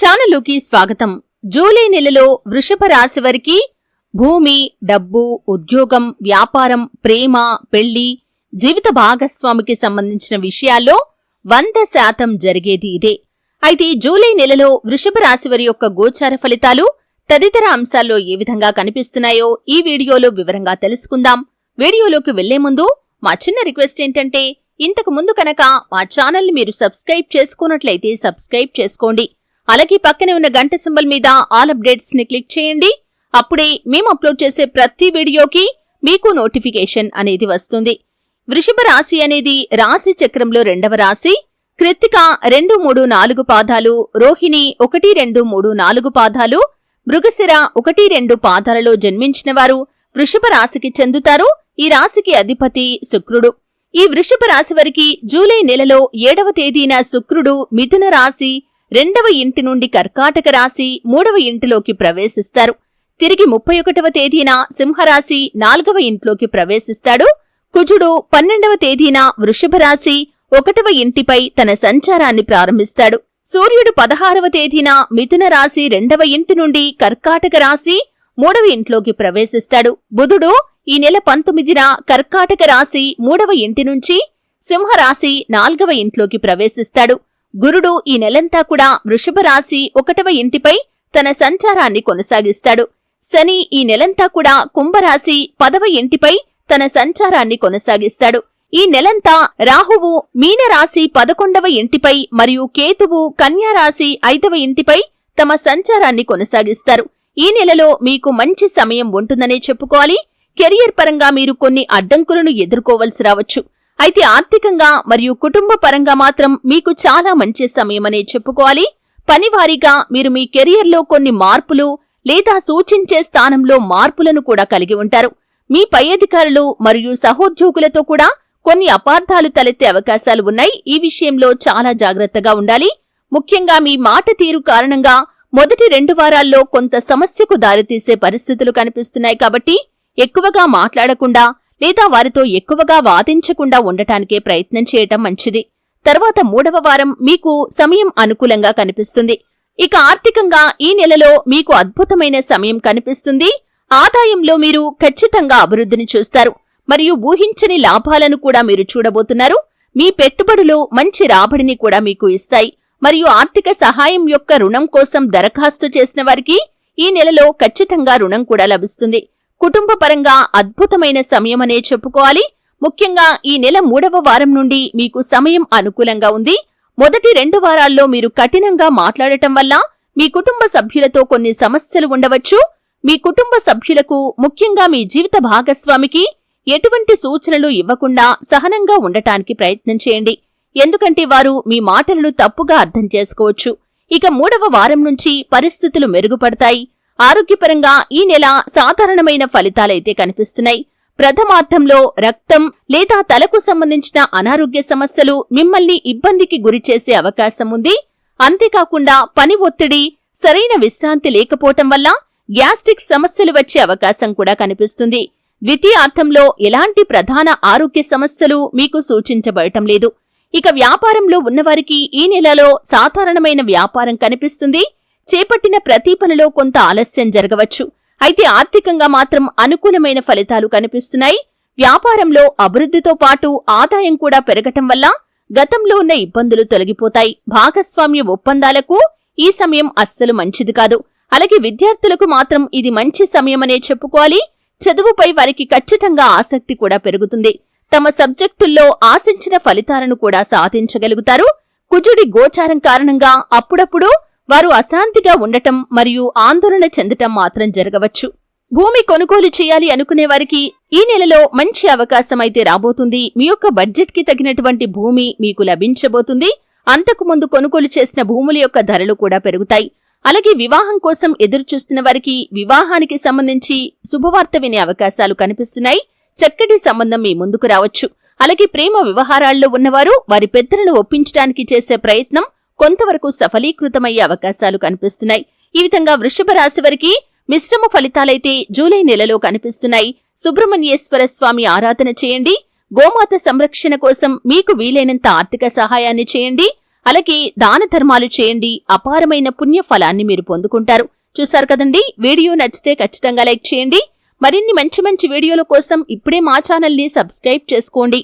ఛానలుకి స్వాగతం. జూలై నెలలో వృషభ రాశి వారికి భూమి డబ్బు ఉద్యోగం వ్యాపారం ప్రేమ పెళ్ళి జీవిత భాగస్వామికి సంబంధించిన విషయాల్లో వంద శాతం జరిగేది ఇదే. అయితే జూలై నెలలో వృషభ రాశి వారి యొక్క గోచార ఫలితాలు తదితర అంశాల్లో ఏ విధంగా కనిపిస్తున్నాయో ఈ వీడియోలో వివరంగా తెలుసుకుందాం. వీడియోలోకి వెళ్ళే ముందు మా చిన్న రిక్వెస్ట్ ఏంటంటే ఇంతకు ముందు కనుక మా ఛానల్ని మీరు సబ్స్క్రైబ్ చేసుకున్నట్లయితే సబ్స్క్రైబ్ చేసుకోండి. అలాగే పక్కనే ఉన్న గంట సింబల్ మీద ఆల్ అప్డేట్స్ని క్లిక్ చేయండి. అప్పుడే మేము అప్లోడ్ చేసే ప్రతి వీడియోకి మీకు నోటిఫికేషన్ అనేది వస్తుంది. వృషభ రాశి అనేది రాశి చక్రంలో రెండవ రాశి. కృత్తిక రెండు మూడు నాలుగు పాదాలు రోహిణి ఒకటి రెండు మూడు నాలుగు పాదాలు మృగశిర ఒకటి రెండు పాదాలలో జన్మించిన వారు వృషభ రాశికి చెందుతారు. ఈ రాశికి అధిపతి శుక్రుడు. ఈ వృషభ రాశి వారికి జూలై నెలలో ఏడవ తేదీన శుక్రుడు మిథున రాశి రెండవ ఇంటి నుండి కర్కాటక రాశి మూడవ ఇంటిలోకి ప్రవేశిస్తారు. తిరిగి ముప్పై ఒకటవ తేదీన సింహరాశి నాలుగవ ఇంట్లోకి ప్రవేశిస్తాడు. కుజుడు పన్నెండవ తేదీన వృషభ రాశి ఒకటవ ఇంటిపై తన సంచారాన్ని ప్రారంభిస్తాడు. సూర్యుడు పదహారవ తేదీన మిథున రాశి రెండవ ఇంటి నుండి కర్కాటక రాశి మూడవ ఇంట్లోకి ప్రవేశిస్తాడు. బుధుడు ఈ నెల పంతొమ్మిదిన కర్కాటక రాశి మూడవ ఇంటి నుంచి సింహరాశి నాల్గవ ఇంట్లోకి ప్రవేశిస్తాడు. గురుడు ఈ నెలంతా కూడా వృషభ రాశి ఒకటవ ఇంటిపై తన సంచారాన్ని కొనసాగిస్తాడు. శని ఈ నెలంతా కూడా కుంభరాశి పదవ ఇంటిపై తన సంచారాన్ని కొనసాగిస్తాడు. ఈ నెలంతా రాహువు మీనరాశి పదకొండవ ఇంటిపై మరియు కేతువు కన్యారాశి ఐదవ ఇంటిపై తమ సంచారాన్ని కొనసాగిస్తారు. ఈ నెలలో మీకు మంచి సమయం ఉంటుందనే చెప్పుకోవాలి. కెరియర్ పరంగా మీరు కొన్ని అడ్డంకులను ఎదుర్కోవలసి రావచ్చు. అయితే ఆర్థికంగా మరియు కుటుంబ పరంగా మాత్రం మీకు చాలా మంచి సమయమనే చెప్పుకోవాలి. పనివారీగా మీరు మీ కెరియర్లో కొన్ని మార్పులు లేదా సూచించే స్థానంలో మార్పులను కూడా కలిగి ఉంటారు. మీ పై అధికారులు మరియు సహోద్యోగులతో కూడా కొన్ని అపార్థాలు తలెత్తే అవకాశాలు ఉన్నాయి. ఈ విషయంలో చాలా జాగ్రత్తగా ఉండాలి. ముఖ్యంగా మీ మాట తీరు కారణంగా మొదటి రెండు వారాల్లో కొంత సమస్యకు దారితీసే పరిస్థితులు కనిపిస్తున్నాయి కాబట్టి ఎక్కువగా మాట్లాడకుండా లేదా వారితో ఎక్కువగా వాదించకుండా ఉండటానికే ప్రయత్నం చేయటం మంచిది. తర్వాత మూడవ వారం మీకు సమయం అనుకూలంగా కనిపిస్తుంది. ఇక ఆర్థికంగా ఈ నెలలో మీకు అద్భుతమైన సమయం కనిపిస్తుంది. ఆదాయంలో మీరు ఖచ్చితంగా అభివృద్ధిని చూస్తారు. మరియు ఊహించని లాభాలను కూడా మీరు చూడబోతున్నారు. మీ పెట్టుబడులు మంచి రాబడిని కూడా మీకు ఇస్తాయి. మరియు ఆర్థిక సహాయం యొక్క రుణం కోసం దరఖాస్తు చేసిన వారికి ఈ నెలలో ఖచ్చితంగా రుణం కూడా లభిస్తుంది. కుటుంబ పరంగా అద్భుతమైన సమయమనే చెప్పుకోవాలి. ముఖ్యంగా ఈ నెల మూడవ వారం నుండి మీకు సమయం అనుకూలంగా ఉంది. మొదటి రెండు వారాల్లో మీరు కఠినంగా మాట్లాడటం వల్ల మీ కుటుంబ సభ్యులతో కొన్ని సమస్యలు ఉండవచ్చు. మీ కుటుంబ సభ్యులకు ముఖ్యంగా మీ జీవిత భాగస్వామికి ఎటువంటి సూచనలు ఇవ్వకుండా సహనంగా ఉండటానికి ప్రయత్నం చేయండి. ఎందుకంటే వారు మీ మాటలను తప్పుగా అర్థం చేసుకోవచ్చు. ఇక మూడవ వారం నుంచి పరిస్థితులు మెరుగుపడతాయి. ఆరోగ్యపరంగా ఈ నెల సాధారణమైన ఫలితాలైతే కనిపిస్తున్నాయి. ప్రథమార్థంలో రక్తం లేదా తలకు సంబంధించిన అనారోగ్య సమస్యలు మిమ్మల్ని ఇబ్బందికి గురిచేసే అవకాశం ఉంది. అంతేకాకుండా పని ఒత్తిడి సరైన విశ్రాంతి లేకపోవటం వల్ల గ్యాస్ట్రిక్ సమస్యలు వచ్చే అవకాశం కూడా కనిపిస్తుంది. ద్వితీయార్థంలో ఎలాంటి ప్రధాన ఆరోగ్య సమస్యలు మీకు సూచించబడటం లేదు. ఇక వ్యాపారంలో ఉన్నవారికి ఈ నెలలో సాధారణమైన వ్యాపారం కనిపిస్తుంది. చేపట్టిన ప్రతి పనిలో కొంత ఆలస్యం జరగవచ్చు. అయితే ఆర్థికంగా మాత్రం అనుకూలమైన ఫలితాలు కనిపిస్తున్నాయి. వ్యాపారంలో అభివృద్ధితో పాటు ఆదాయం కూడా పెరగటం వల్ల గతంలో ఉన్న ఇబ్బందులు తొలగిపోతాయి. భాగస్వామ్య ఒప్పందాలకు ఈ సమయం అస్సలు మంచిది కాదు. అలాగే విద్యార్థులకు మాత్రం ఇది మంచి సమయమనే చెప్పుకోవాలి. చదువుపై వారికి ఖచ్చితంగా ఆసక్తి కూడా పెరుగుతుంది. తమ సబ్జెక్టుల్లో ఆశించిన ఫలితాలను కూడా సాధించగలుగుతారు. కుజుడి గోచారం కారణంగా అప్పుడప్పుడు వారు అశాంతిగా ఉండటం మరియు ఆందోళన చెందటం మాత్రం జరగవచ్చు. భూమి కొనుగోలు చేయాలి అనుకునే వారికి ఈ నెలలో మంచి అవకాశం అయితే రాబోతుంది. మీ యొక్క బడ్జెట్కి తగినటువంటి భూమి మీకు లభించబోతుంది. అంతకు ముందు కొనుగోలు చేసిన భూముల యొక్క ధరలు కూడా పెరుగుతాయి. అలాగే వివాహం కోసం ఎదురుచూస్తున్న వారికి వివాహానికి సంబంధించి శుభవార్త వినే అవకాశాలు కనిపిస్తున్నాయి. చక్కటి సంబంధం మీ ముందుకు రావచ్చు. అలాగే ప్రేమ వ్యవహారాల్లో ఉన్నవారు వారి పెద్దలను ఒప్పించడానికి చేసే ప్రయత్నం కొంతవరకు సఫలీకృతమయ్యే అవకాశాలు కనిపిస్తున్నాయి. ఈ విధంగా వృషభ రాశి వారికి మిశ్రమ ఫలితాలైతే జూలై నెలలో కనిపిస్తున్నాయి. సుబ్రహ్మణ్యేశ్వర స్వామి ఆరాధన చేయండి. గోమాత సంరక్షణ కోసం మీకు వీలైనంత ఆర్థిక సహాయాన్ని చేయండి. అలాగే దాన ధర్మాలు చేయండి. అపారమైన పుణ్య ఫలాన్ని మీరు పొందుకుంటారు. చూశారు కదండి? వీడియో నచ్చితే ఖచ్చితంగా లైక్ చేయండి. మరిన్ని మంచి మంచి వీడియోల కోసం ఇప్పుడే మా ఛానల్ని సబ్స్క్రైబ్ చేసుకోండి.